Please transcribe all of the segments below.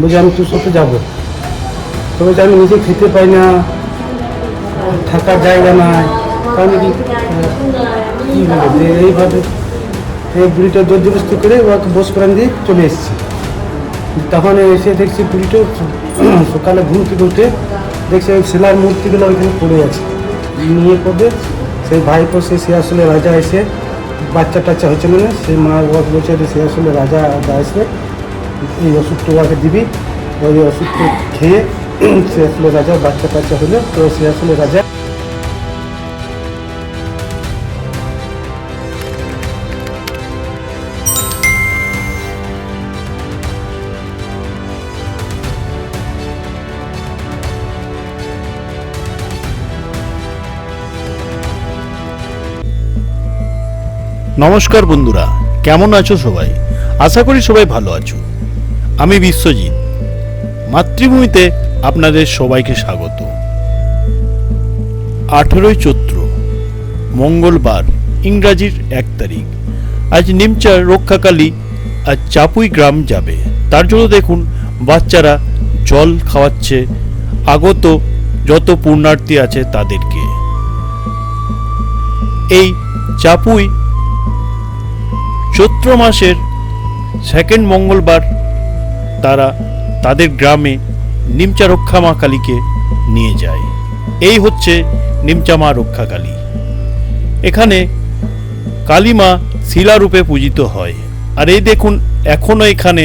বলছি, আমি তোর সাথে যাব। তো বলছি, আমি নিজে খেতে পাই না, থাকার জায়গা নাই। তাহলে কি, কী বলে যে এইভাবে এই বুড়িটা জোর জবরদস্তি করে ওকে বস করান দিয়ে চলে এসেছি। তখন এসে দেখছি বুড়িটা সকালে ঘুম থেকে উঠে দেখছি ওই শিলার মূর্তিগুলো ওইখানে পড়ে আছে। নিয়ে পড়ে সেই ভাইপো সে সে আসলে রাজা এসে বাচ্চা টাচ্চা হচ্ছে না সেই মা বলছে যে আসলে রাজা আসবে। এই ওষুধটা দিবি, ওই ওষুধটা খেয়ে সে আসলে রাজা, বাচ্চা টাচ্চা হলো তো সে আসলে রাজা। নমস্কার বন্ধুরা, কেমন আছো সবাই? আশা করি সবাই ভালো আছো। আমি বিশ্বজিৎ। মাতৃভূমিতে আপনাদের সবাইকে স্বাগত। আঠেরোই চৈত্র, মঙ্গলবার, ইংরাজির এক তারিখ। আজ নিমচার রক্ষাকালী আজ চাপুই গ্রাম যাবে। তার জন্য দেখুন, বাচ্চারা জল খাওয়াচ্ছে, আগত যত পুণ্যার্থী আছে তাদেরকে। এই চাপুই চৈত্র মাসের সেকেন্ড মঙ্গলবার তারা তাদের গ্রামে নিমচা রক্ষা মা কালীকে নিয়ে যায়। এই হচ্ছে নিমচা মা রক্ষা কালী। এখানে কালীমা শিলারূপে পূজিত হয়। আর এই দেখুন এখনও এখানে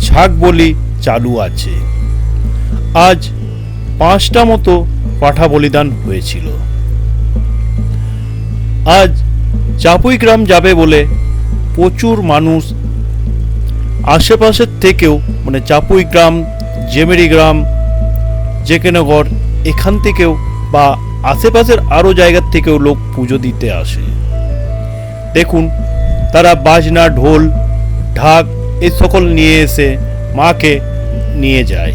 ছাগ বলি চালু আছে। আজ পাঁচটা মতো পাঠা বলিদান হয়েছিল। আজ চাপুই গ্রাম যাবে বলে প্রচুর মানুষ আশেপাশের থেকেও মানে চাপুই গ্রাম, জেমেরি গ্রাম, জেকেনগর, এখান থেকেও বা আশেপাশের আরও জায়গার থেকেও লোক পুজো দিতে আসে। দেখুন, তারা বাজনা, ঢোল, ঢাক এই সকল নিয়ে এসে মাকে নিয়ে যায়।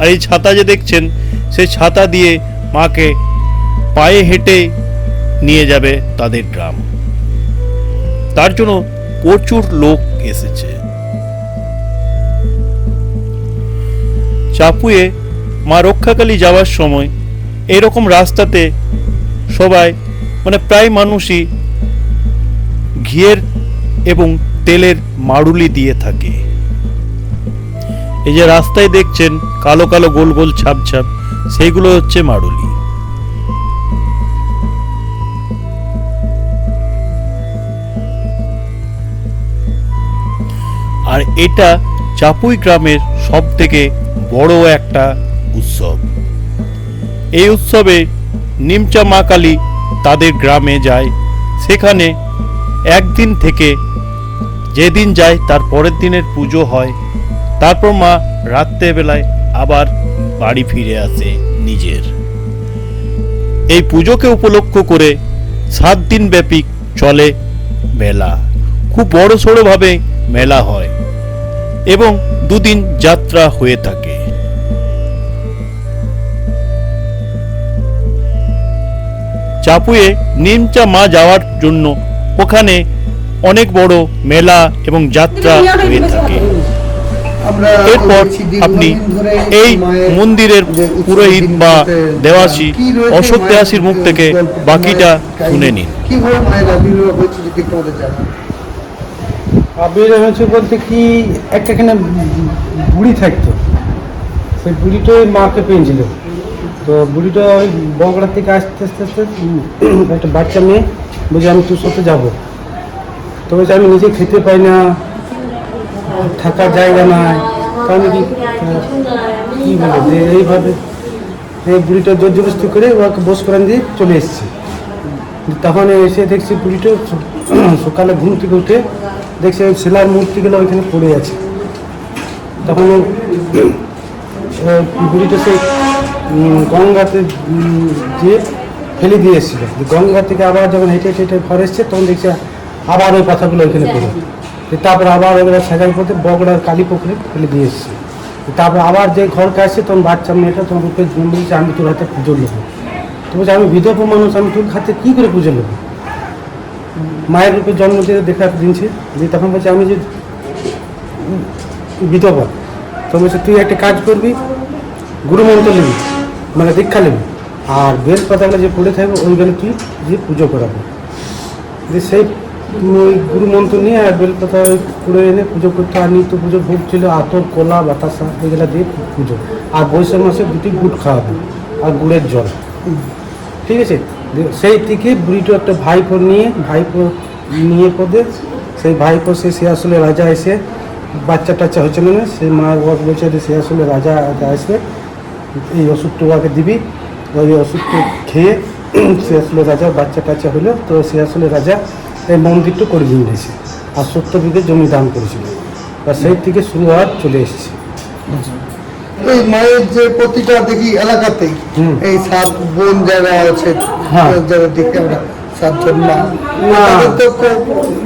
আর এই ছাতা যে দেখছেন সেই ছাতা দিয়ে মাকে পায়ে হেঁটে নিয়ে যাবে তাদের গ্রাম। তার জন্য প্রচুর লোক এসেছে। চাপুয়ে মা রক্ষাকালী যাওয়ার সময় এরকম রাস্তাতে সবাই মানে প্রায় মানুষই ঘিয়ের এবং তেলের মাড়ুলি দিয়ে থাকে। এই যে রাস্তায় দেখছেন কালো কালো গোল গোল ছাপ ছাপ, সেইগুলো হচ্ছে মাড়ুলি। আর এটা চাপুই গ্রামের সব থেকে বড় একটা উৎসব। এই উৎসবে নিমচা মা কালী তাদের গ্রামে যায়। সেখানে একদিন থেকে যেদিন যায় তার পরের দিনের পুজো হয়। তারপর মা রাত্রেবেলায় আবার বাড়ি ফিরে আসে নিজের। এই পুজোকে উপলক্ষ করে সাত দিন ব্যাপী চলে মেলা। খুব বড় সড়োভাবে মেলা হয়। এবং দুদিন যাত্রা হয়ে থাকে। চাপুয়ে নিমচা মা যাওয়ার জন্য ওখানে অনেক বড় মেলা এবং যাত্রা হয়ে থাকে। এরপর আপনি এই মন্দিরের পুরোহিত বা দেওয়াসী অশোক দেওয়াসীর মুখ থেকে বাকিটা শুনে নিন। কীভাবে মায়ের আবির্ভাব হয়েছে যদি একটু আমাদের জানান। আবির হয়েছে বলতে কি একটা এখানে বুড়ি থাকতো। সেই বুড়িটা ওই মাকে পেয়েছিল। তো বুড়িটা ওই বগড়া থেকে আসতে আসতে আসতে একটা বাচ্চা মেয়ে বলছে, আমি তোর সাথে যাব। তো বলছে, আমি নিজে খেতে পাই না। থাকার জায়গা নাই। তাহলে কি, কী বলে যে এইভাবে এই বুড়িটা জোর জবরদস্তি করে ওকে বস করান দিয়ে চলে এসেছি। তখন এসে দেখছি বুড়িটা সকালে ঘুম থেকে উঠে দেখছি ওই শিলার মূর্তিগুলো ওইখানে পড়ে আছে। তখন বুড়িটা সেই গঙ্গাতে গিয়ে ফেলে দিয়ে এসেছিল। গঙ্গা থেকে আবার যখন হেঁটে হেঁটে ঘর এসছে, তখন দেখছে আবার ওই কথাগুলো ওইখানে পড়ে তারপর আবার ওগুলো সাজার পথে বগড়ার কালী পুকুরে ফেলে দিয়ে এসছে। তারপর আবার যে ঘরকে আসছে তখন বাচ্চা মেয়েটা তোমার রূপে বলছে আমি তোর হাতে পুজো নেব। তো বলছে, আমি বিধবা মানুষ, আমি তোর হাতে কী করে পুজো নেব? মায়ের রূপে জন্ম দিয়ে দেখা দিনছে যে তখন বলছে, আমি যে বিধবা তো বলছে, তুই একটা কাজ করবি, গুরুমন্ত্র নিবি মানে দীক্ষা নিবি, আর বেল পাতাগুলো যে পড়ে থাকবে ওইগুলো তুই যে পুজো করাবি। যে সেই ওই গুরুমন্ত্র নিয়ে আর বেল পাতা ওই পুড়ে এনে পুজো করতে, আর নিত্য পুজো ভোগ ছিল, আতর, কলা, বাতাসা, এগুলো দিয়ে পুজো। আর বৈশাখ মাসে দুটি গুড় খাওয়াবো, আর গুড়ের জল। ঠিক আছে? সেই থেকে বুড়িটো একটা ভাইপো নিয়ে ভাইপো নিয়ে পদে, সেই ভাইপো সে সে আসলে রাজা এসে বাচ্চা টাচ্চা হয়েছিল না, সেই মা বাবা বলছে যে সে আসলে রাজা আসবে, এই ওষুধটা ওকে দিবি, ওই ওষুধটা খেয়ে সে আসলে রাজা বাচ্চা টাচ্চা হলো, তো সে আসলে রাজা এই মন্দিরটা করে দিয়ে দিয়েছে আর বিঘে জমি দান করেছিল। আর সেই থেকে শুরু হওয়ার চলে এসেছে। এই মায়ের যে প্রতিটা দেখি এলাকাতেই। এই সাত বোন যারা আছে হ্যাঁ। যারা দেখি আমরা সাতজন মা।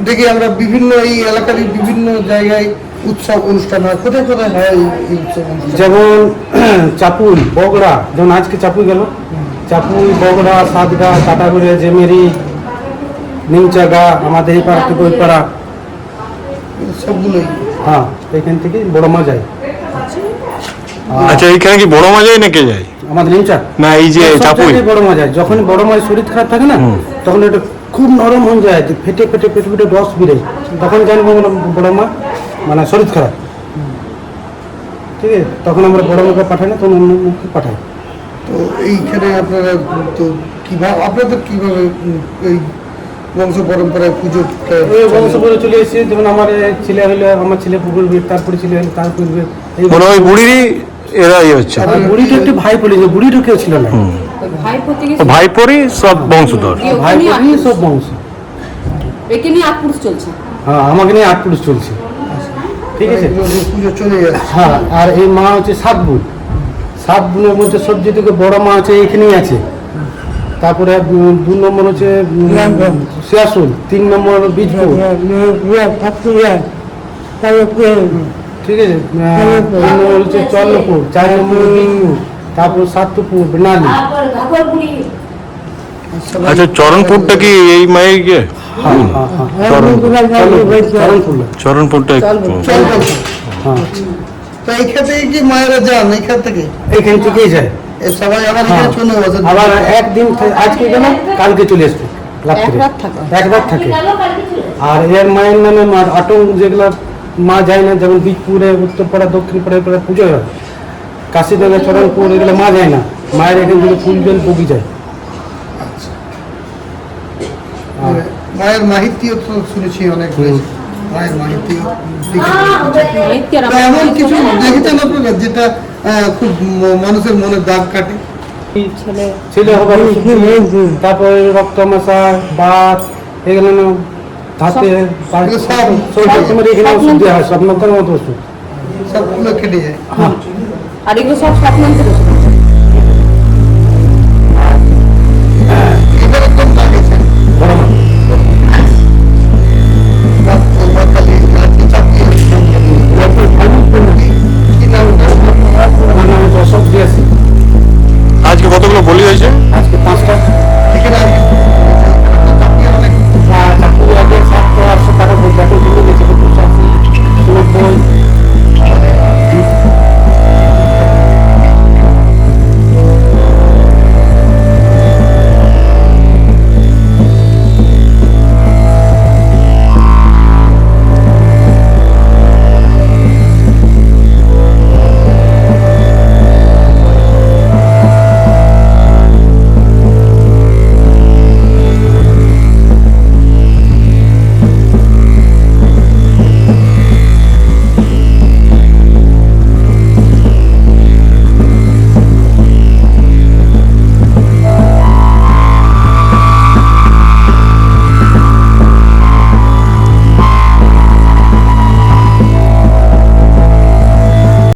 দেখি আমরা বিভিন্ন এই এলাকারই বিভিন্ন জায়গায় উৎসব অনুষ্ঠান হয়। কোথায় কোথায় হয় এই- উৎসব যেমন চাপুই বগড়া। যেমন আজকে চাপুই গেল। চাপুই বগড়া সাতগা কাটাগুড়ে জেমেরি নিমচাগা আমাদের এই পাড়া থেকে ওই পাড়া। সবগুলোই। হ্যাঁ এখান থেকে বড় মা যায়। আচ্ছা এইখানে কি বড় মা যায় না কে যায়? আমাদের নিমচা না এই যে চাপুই। বড় মা যায় যখন বড় মায়ের শরীর খারাপ থাকে না তখন এটা খুব নরম হয়ে যায় যে ফেটে ফেটে ফেটে ফেটে রস বেরে তখন জানব বড় মা মানে শরীর খারাপ। ঠিক আছে? তখন আমরা বড় মাকে পাঠাই না তখন অন্য মুখে পাঠাই। তো এইখানে আপনারা তো কীভাবে আপনাদের কীভাবে এই বংশ পরম্পরায় পুজো বংশ করে চলে এসেছে যেমন আমার এই ছেলে হইলে আমার ছেলে পুকুরবে তারপরে ছেলে হলে তার ওই বুড়িরই এরা ইয়ে হচ্ছে আর বুড়িটা একটু ভাই পড়েছে বুড়িটা কেউ ছিল না ভাই প্রতি ও ভাইপোরই সব বংশধর ভাই পড়িয়ে সব বংশ একে নিয়ে চলছে হ্যাঁ আমাকে নিয়ে আট পুরুষ চলছে ঠিক আছে পুজো চলে হ্যাঁ আর এই মা হচ্ছে সাত বোন সাত বোনের মধ্যে সবচেয়ে থেকে বড় মা আছে এখানেই আছে তারপরে দু নম্বর হচ্ছে শিয়াসুল তিন নম্বর বীজপুর ঠিক আছে? হচ্ছে চন্দ্রপুর চার নম্বর তারপর সাতপুর বেনালি। আচ্ছা চরণপুরটা কি এই মায়ের গিয়ে হ্যাঁ হ্যাঁ হ্যাঁ। চরণপুর। চরণপুর। চরণপুরটা হ্যাঁ। তো এইখান থেকে কি মায়েরা যান? এইখান থেকে? এইখান থেকেই যায়। সবাই। এখানে চলে আসে আবার একদিন আজকে গেল কালকে চলে আসবে রাত্রে। এক রাত থাকে। আর এর মায়ের নামে মা আটং যেগুলো মা যায় না যেমন বীজপুরে উত্তরপাড়া দক্ষিণপাড়া এপাড়া পুজো হয়। কাশীডাঙ্গা চরণপুর এগুলো মা যায় না। মায়ের এখান থেকে ফুল জল বগি যায়। আর মায়ের মাহিত্যও তো শুনেছি অনেক হয়েছে। মায়ের মাহিত্য এমন কিছু দেখেছেন আপনারা যেটা খুব মানুষের মনে দাগ কাটে? ছেলে ছেলে হবার তারপরে রক্তমাশা বাত এগুলো না হাতে পা- এগুলো সব- সব রকমের এখানে ওষুধ দেওয়া হয় সব নতুন মতো ওষুধ সবগুলো কেটে যায় হ্যাঁ